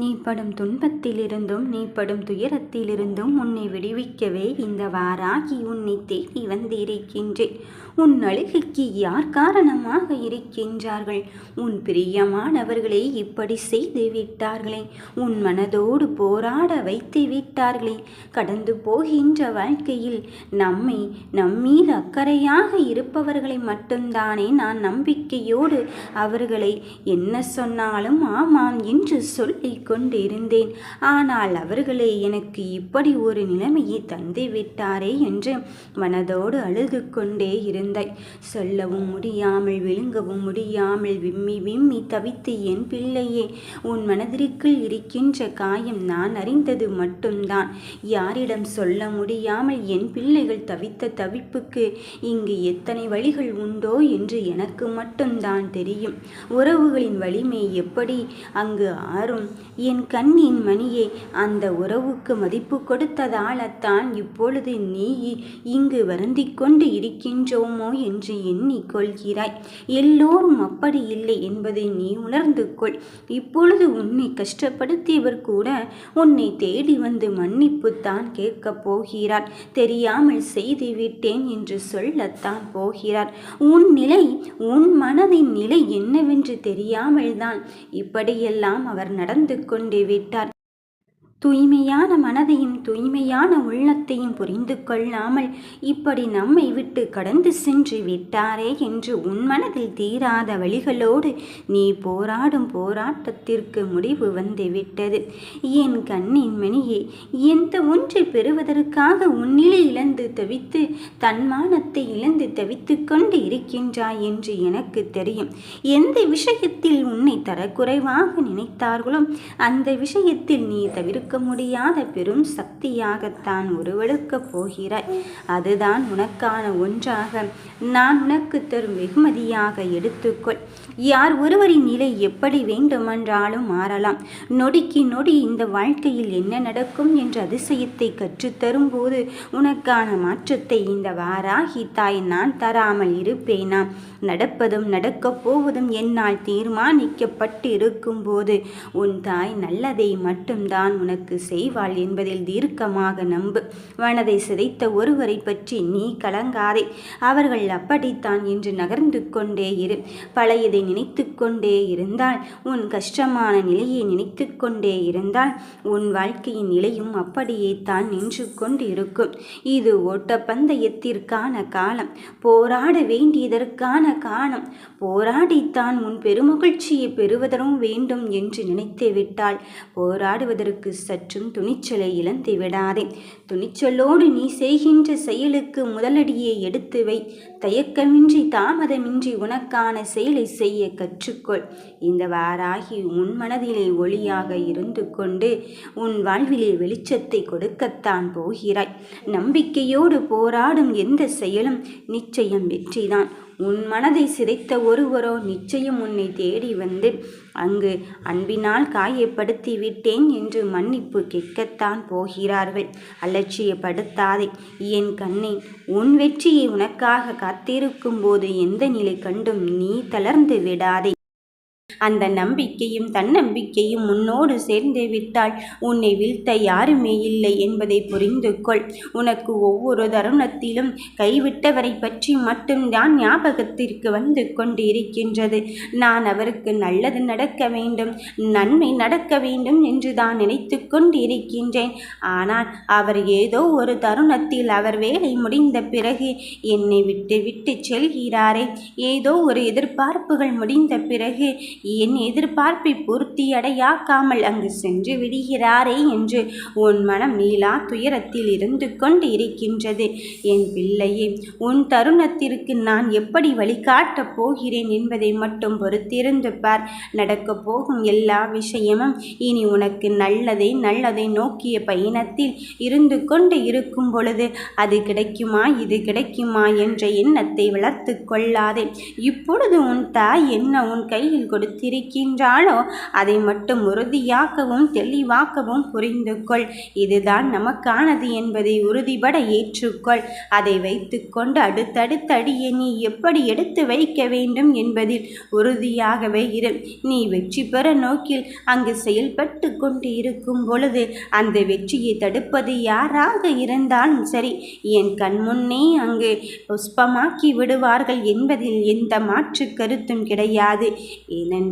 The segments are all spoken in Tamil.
நீ படும் துன்பத்திலிருந்தும் நீ படும் துயரத்திலிருந்தும் உன்னை விடுவிக்கவே இந்த வாராகி உன்னை தேடி வந்திருக்கின்றேன். உன் அழுகைக்கு யார் காரணமாக இருக்கின்றார்கள்? உன் பிரியமானவர்களை இப்படி செய்து விட்டார்களே உன் மனதோடு போராட வைத்து விட்டார்களே கடந்து போகின்ற வாழ்க்கையில் நம்மை நம்மீது அக்கறையாக இருப்பவர்களை மட்டும்தானே நான் நம்பிக்கையோடு அவர்களை என்ன சொன்னாலும் ஆமாம் என்று சொல்லி கொண்டிருந்தேன். ஆனால் அவர்களே எனக்கு இப்படி ஒரு நிலைமையை தந்து விட்டாரே என்று மனதோடு அழுது கொண்டே இருந்தாய் சொல்லவும் முடியாமல் விழுங்கவும் முடியாமல் விம்மி விம்மி தவித்து என் பிள்ளையே உன் மனதிற்குள் இருக்கின்ற காயம் நான் அறிந்தது மட்டும்தான். யாரிடம் சொல்ல முடியாமல் என் பிள்ளைகள் தவித்த தவிப்புக்கு இங்கு எத்தனை வழிகள் உண்டோ என்று எனக்கு மட்டும்தான் தெரியும். உறவுகளின் வலிமை எப்படி அங்கு ஆறும்? என் கண்ணின் மணியே அந்த உறவுக்கு மதிப்பு கொடுத்ததாலத்தான் இப்பொழுது நீ இங்கு வருந்திக் கொண்டு இருக்கின்றோம். என்று எண்ணிக்கொள்கிறாய் எல்லோரும் அப்படி இல்லை என்பதை நீ உணர்ந்து கொள். இப்பொழுது உன்னை கஷ்டப்படுத்தியவர் கூட உன்னை தேடி வந்து மன்னிப்பு தான் கேட்கப் போகிறார். தெரியாமல் செய்து விட்டேன் என்று சொல்லத்தான் போகிறார். உன் நிலை உன் மனதின் நிலை என்னவென்று தெரியாமல் தான் இப்படியெல்லாம் அவர் நடந்து கொண்டு விட்டார். தூய்மையான மனதையும் தூய்மையான உள்ளத்தையும் புரிந்து கொள்ளாமல் இப்படி நம்மை விட்டு கடந்து சென்று விட்டாரே என்று உன் மனதில் தீராத வழிகளோடு நீ போராடும் போராட்டத்திற்கு முடிவு வந்து விட்டது என் கண்ணின் மணியே எந்த ஒன்றை பெறுவதற்காக உன்னிலை இழந்து தவித்து தன்மானத்தை இழந்து தவித்து கொண்டு இருக்கின்றாய் என்று எனக்கு தெரியும். எந்த விஷயத்தில் உன்னை தரக்குறைவாக நினைத்தார்களோ அந்த விஷயத்தில் நீ தவிர்க்க இருக்க முடியாத பெரும் சக்தியாகத்தான் உருவெடுக்கப் போகிறாய். அதுதான் உனக்கான ஒன்றாக. நான் உனக்கு தரும் வெகுமதியாக எடுத்துக்கொள். யார் ஒருவரின் நிலை எப்படி வேண்டுமென்றாலும் மாறலாம். நொடிக்கு நொடி இந்த வாழ்க்கையில் என்ன நடக்கும் என்ற அதிசயத்தை கற்றுத்தரும்போது உனக்கான மாற்றத்தை இந்த வாராகி தாய் நான் தராமல் இருப்பேனா? நடப்பதும் நடக்கப் போவதும் என்னால் தீர்மானிக்கப்பட்டு இருக்கும்போது உன் தாய் நல்லதை மட்டும்தான் உனக்கு உனக்கு செய்வாள் என்பதில் தீர்க்கமாக நம்பு. மனதை சிதைத்த ஒருவரை பற்றி நீ கலங்காதே. அவர்கள் அப்படித்தான் என்று நகர்ந்து கொண்டே இரு. பழையதை நினைத்து கொண்டே இருந்தால் உன் கஷ்டமான நிலையை நினைத்து கொண்டே இருந்தால் உன் வாழ்க்கையின் நிலையும் அப்படியே தான் நின்று கொண்டு இருக்கும் இது ஓட்டப்பந்தயத்திற்கான காலம். போராட வேண்டியதற்கான காலம். போராடித்தான் உன் பெருமகிழ்ச்சியை பெறுவதரும் வேண்டும் என்று நினைத்து விட்டால் போராடுவதற்கு சற்றும் துணிச்சலை இழந்து விடாதே. துணிச்சலோடு நீ செய்கின்ற செயலுக்கு முதலடியை எடுத்து வை. தயக்கமின்றி தாமதமின்றி உனக்கான செயலை செய்ய கற்றுக்கொள். இந்த வாராகி உன் மனதிலே ஒளியாக இருந்து கொண்டு உன் வாழ்விலே வெளிச்சத்தை கொடுக்கத்தான் போகிறாய். நம்பிக்கையோடு போராடும் எந்த செயலும் நிச்சயம் வெற்றிதான். உன் மனதை சிதைத்த ஒருவரோ நிச்சயம் உன்னை தேடி வந்து அங்கு அன்பினால் காயப்படுத்தி விட்டேன் என்று மன்னிப்பு கேட்கத்தான் போகிறார்கள். அலட்சியப்படுத்தாதே என் கண்ணே உன் வெற்றியை உனக்காக காத்திருக்கும் போது எந்த நிலை கண்டும் நீ தளர்ந்து விடாதே. அந்த நம்பிக்கையும் தன்னம்பிக்கையும் உன்னோடு சேர்ந்து விட்டால் உன்னை வீழ்த்த யாருமே இல்லை என்பதை புரிந்து கொள். உனக்கு ஒவ்வொரு தருணத்திலும் கைவிட்டவரை பற்றி மட்டும்தான் ஞாபகத்திற்கு வந்து கொண்டு இருக்கின்றது நான் அவருக்கு நல்லது நடக்க வேண்டும் நன்மை நடக்க வேண்டும் என்று தான் நினைத்து கொண்டிருக்கின்றேன். ஆனால் அவர் ஏதோ ஒரு தருணத்தில் அவர் வேலை முடிந்த பிறகு என்னை விட்டு விட்டு செல்கிறாரே. ஏதோ ஒரு எதிர்பார்ப்புகள் முடிந்த பிறகு என் எதிர்பார்ப்பை பூர்த்தியடையாக்காமல் அங்கு சென்று விடுகிறாரே என்று உன் மனம் நீலா துயரத்தில் இருந்து கொண்டு இருக்கின்றது. என் பிள்ளையே உன் தருணத்திற்கு நான் எப்படி வழிகாட்டப் போகிறேன் என்பதை மட்டும் பொறுத்திருந்து பார். நடக்கப் போகும் எல்லா விஷயமும் இனி உனக்கு நல்லதை நல்லதை நோக்கிய பயணத்தில் இருந்து கொண்டு இருக்கும் பொழுது அது கிடைக்குமா இது கிடைக்குமா என்ற எண்ணத்தை வளர்த்து கொள்ளாதே. இப்பொழுது உன் தாய் என்ன உன் கையில் கொடுத்து கொடுத்திருக்கின்றாளோ அதை மட்டும் உறுதியாக்கவும் தெளிவாக்கவும் புரிந்து கொள். இதுதான் நமக்கானது என்பதை உறுதிபட ஏற்றுக்கொள். அதை வைத்துக்கொண்டு அடுத்தடுத்த அடியை நீ எப்படி எடுத்து வைக்க வேண்டும் என்பதில் உறுதியாகவே இரு. நீ வெற்றி பெற நோக்கில் அங்கு செயல்பட்டு கொண்டு இருக்கும் பொழுது அந்த வெற்றியை தடுப்பது யாராக இருந்தாலும் சரி என் கண்முன்னே அங்கு புஷ்பமாக்கி விடுவார்கள் என்பதில் எந்த மாற்று கருத்தும் கிடையாது. ஏனென்றால்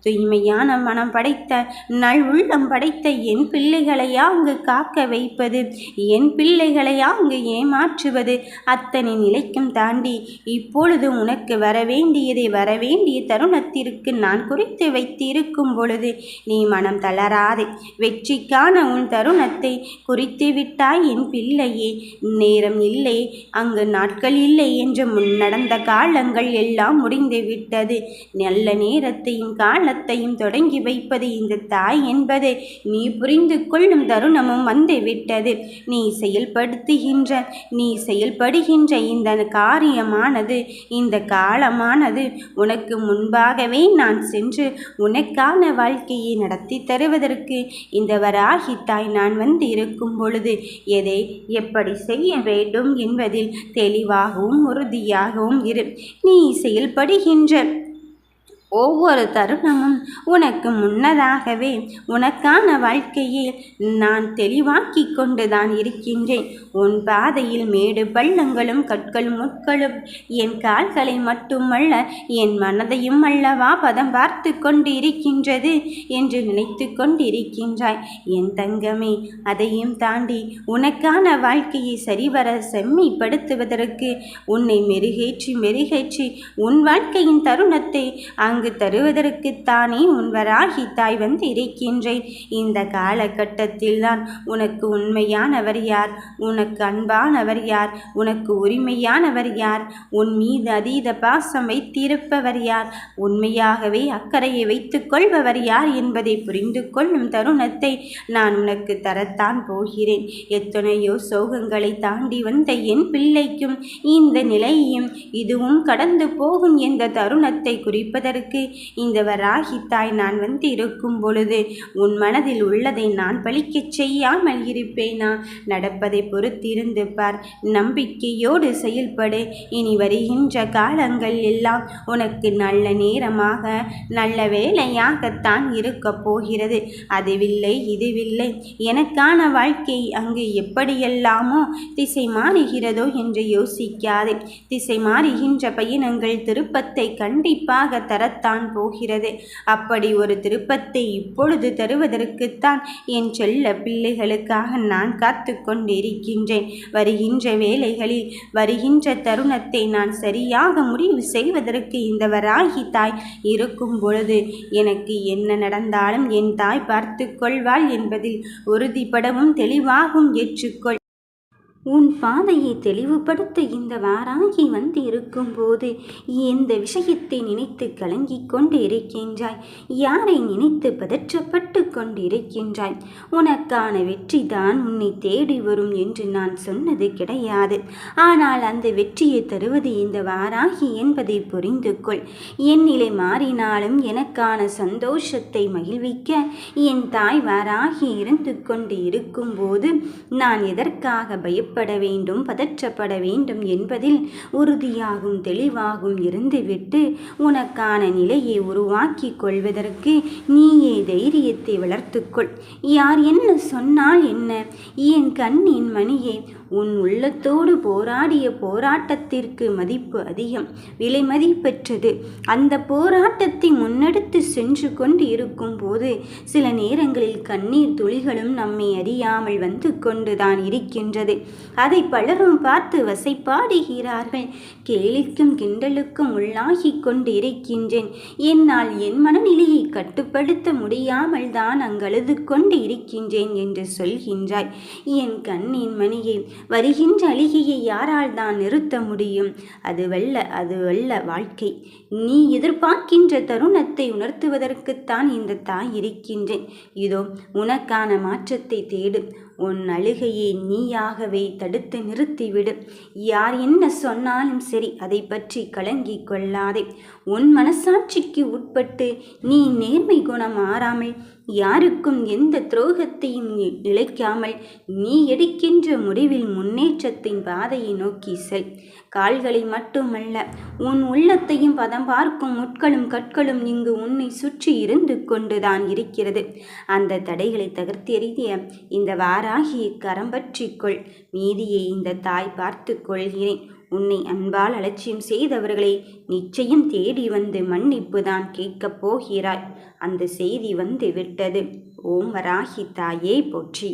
தூய்மையான மனம் படைத்த நல் உள்ளம் படைத்த என் பிள்ளைகளையா அங்கு காக்க வைப்பது? என் பிள்ளைகளையா அங்கு ஏமாற்றுவது? அத்தனை நிலைக்கும் தாண்டி இப்பொழுது உனக்கு வரவேண்டியதை வரவேண்டிய தருணத்திற்கு நான் குறித்து வைத்திருக்கும் பொழுது நீ மனம் தளராதே. வெற்றிக்கான உன் தருணத்தை குறித்து விட்டாய் என் பிள்ளையே. நேரம் இல்லை அங்கு நாட்கள் இல்லை என்று முன் நடந்த காலங்கள் எல்லாம் முடிந்து விட்டது. நல்ல நேரத்தை நேரத்தையும் காலத்தையும் தொடங்கி வைப்பது இந்த தாய் என்பது. நீ புரிந்து கொள்ளும் தருணமும் வந்து விட்டது. நீ செயல்படுத்துகின்ற நீ செயல்படுகின்ற இந்த காரியமானது இந்த காலமானது உனக்கு முன்பாகவே நான் சென்று உனக்கான வாழ்க்கையை நடத்தி தருவதற்கு இந்த வராகி தாய் நான் வந்து இருக்கும் பொழுது எதை எப்படி செய்ய வேண்டும் என்பதில் தெளிவாகவும் உறுதியாகவும் இரு. நீ செயல்படுகின்ற ஒவ்வொரு தருணமும் உனக்கு முன்னதாகவே உனக்கான வாழ்க்கையில் நான் தெளிவாக்கி கொண்டுதான் இருக்கின்றேன். உன் பாதையில் மேடு பள்ளங்களும் கற்களும் முட்களும் என் கால்களை மட்டுமல்ல என் மனதையும் அல்லவா பதம் பார்த்து கொண்டு இருக்கின்றது என்று நினைத்து கொண்டிருக்கின்றாய். என் தங்கமே அதையும் தாண்டி உனக்கான வாழ்க்கையை சரிவர செம்மிப்படுத்துவதற்கு உன்னை மெருகேற்றி மெருகேற்றி உன் வாழ்க்கையின் தருணத்தை அங்கு அங்கு தருவதற்குத்தானே உன்வராகி தாய் வந்து இருக்கின்றேன் இந்த காலகட்டத்தில் தான் உனக்கு உண்மையானவர் யார்? உனக்கு அன்பானவர் யார்? உனக்கு உரிமையானவர் யார்? உன் மீது அதீத பாசம் வைத்திருப்பவர் யார்? உண்மையாகவே அக்கறையை வைத்துக் கொள்பவர் யார் என்பதை புரிந்து கொள்ளும் தருணத்தை நான் உனக்கு தரத்தான் போகிறேன். எத்தனையோ சோகங்களை தாண்டி வந்த என் பிள்ளைக்கும் இந்த நிலையையும் இதுவும் கடந்து போகும் என்ற தருணத்தை குறிப்பதற்கு அதற்கு இந்த வராகித்தாய் நான் வந்து இருக்கும் பொழுது உன் மனதில் உள்ளதை நான் பழிக்கச் செய்யாமல் இருப்பேனா? நடப்பதை பொறுத்திருந்து பார் நம்பிக்கையோடு செயல்படு. இனி வருகின்ற காலங்கள் எல்லாம் உனக்கு நல்ல நேரமாக நல்ல வேலையாகத்தான் இருக்கப் போகிறது. அதுவில்லை இதுவில்லை. எனக்கான வாழ்க்கை அங்கு எப்படியெல்லாமோ திசை மாறுகிறதோ என்று யோசிக்காதே. திசை மாறுகின்ற பயணங்கள் திருப்பத்தை கண்டிப்பாக தர வரத்தான் போகிறது. அப்படி ஒரு திருப்பத்தை இப்பொழுது தருவதற்குத்தான் என் செல்ல பிள்ளைகளுக்காக நான் காத்து கொண்டிருக்கின்றேன். வருகின்ற வேலைகளில் வருகின்ற தருணத்தை நான் சரியாக முடிவு செய்வதற்கு இந்த வராகி தாய் இருக்கும் பொழுது எனக்கு என்ன நடந்தாலும் என் தாய் பார்த்து கொள்வாள் என்பதில் உறுதிப்படவும் தெளிவாகவும் ஏற்றுக்கொள். உன் பாதையை தெளிவுபடுத்த இந்த வாராகி வந்து இருக்கும்போது எந்த விஷயத்தை நினைத்து கலங்கிக் கொண்டு இருக்கின்றாய் யாரை நினைத்து பதற்றப்பட்டு கொண்டிருக்கின்றாய்? உனக்கான வெற்றி தான் உன்னை தேடி வரும் என்று நான் சொன்னது கிடையாது. ஆனால் அந்த வெற்றியை தருவது இந்த வாராகி என்பதை புரிந்து கொள் என் நிலை மாறினாலும் எனக்கான சந்தோஷத்தை மகிழ்விக்க என் தாய் வாராகி இருந்து கொண்டு இருக்கும்போது நான் எதற்காக பயப்ப பயப்பட வேண்டும் பதற்றப்பட வேண்டும் என்பதில் உறுதியாகும் தெளிவாகும் இருந்துவிட்டு உனக்கான நிலையை உருவாக்கி கொள்வதற்கு நீயே தைரியத்தை வளர்த்துக்கொள். யார் என்ன சொன்னால் என்ன? என் கண்ணின் மணியை உன் உள்ளத்தோடு போராடிய போராட்டத்திற்கு மதிப்பு அதிகம் விலை மதிப்பெற்றது. அந்த போராட்டத்தை முன்னெடுத்து சென்று கொண்டு இருக்கும் போது சில நேரங்களில் கண்ணீர் துளிகளும் நம்மை அறியாமல் வந்து கொண்டுதான் இருக்கின்றது. அதை பலரும் பார்த்து வசைப்பாடுகிறார்கள். கேலிக்கும் கிண்டலுக்கும் உள்ளாகி கொண்டு இருக்கின்றேன். என்னால் என் மனநிலையை கட்டுப்படுத்த முடியாமல் தான் அங்கழுது கொண்டு இருக்கின்றேன் என்று சொல்கின்றாய். என் கண்ணின் மணியை வருகின்ற அழுகையை யாரால் தான் நிறுத்த முடியும்? அது வெல்ல அது வெல்ல வாழ்க்கை. நீ எதிர்பார்க்கின்ற தருணத்தை உணர்த்துவதற்குத்தான் இந்த தாய் இருக்கின்றேன். இதோ உனக்கான மாற்றத்தை தேடு. உன் அழுகையை நீயாகவே தடுத்து நிறுத்திவிடு. யார் என்ன சொன்னாலும் சரி அதை பற்றி கலங்கிக் கொள்ளாதே. உன் மனசாட்சிக்கு உட்பட்டு நீ நேர்மை குணம் மாறாமல் யாருக்கும் எந்த துரோகத்தையும் நிலைக்காமல் நீ எடுக்கின்ற முடிவில் முன்னேற்றத்தின் பாதையை நோக்கி செல். கால்களை மட்டுமல்ல உன் உள்ளத்தையும் பதம் பார்க்கும் முட்களும் கற்களும் இங்கு உன்னை சுற்றி இருந்து கொண்டுதான் இருக்கிறது. அந்த தடைகளை தகர்த்தெறிய இந்த வாராகி கரம் பற்றிக்கொள் மீதியை இந்த தாய் பார்த்து கொள்கிறேன். உன்னை அன்பால் அலட்சியம் செய்தவர்களை நிச்சயம் தேடி வந்து மன்னிப்பு தான் கேட்கப் போகிறாய். அந்த செய்தி வந்து விட்டது. ஓம் வராகி தாயே போற்றி.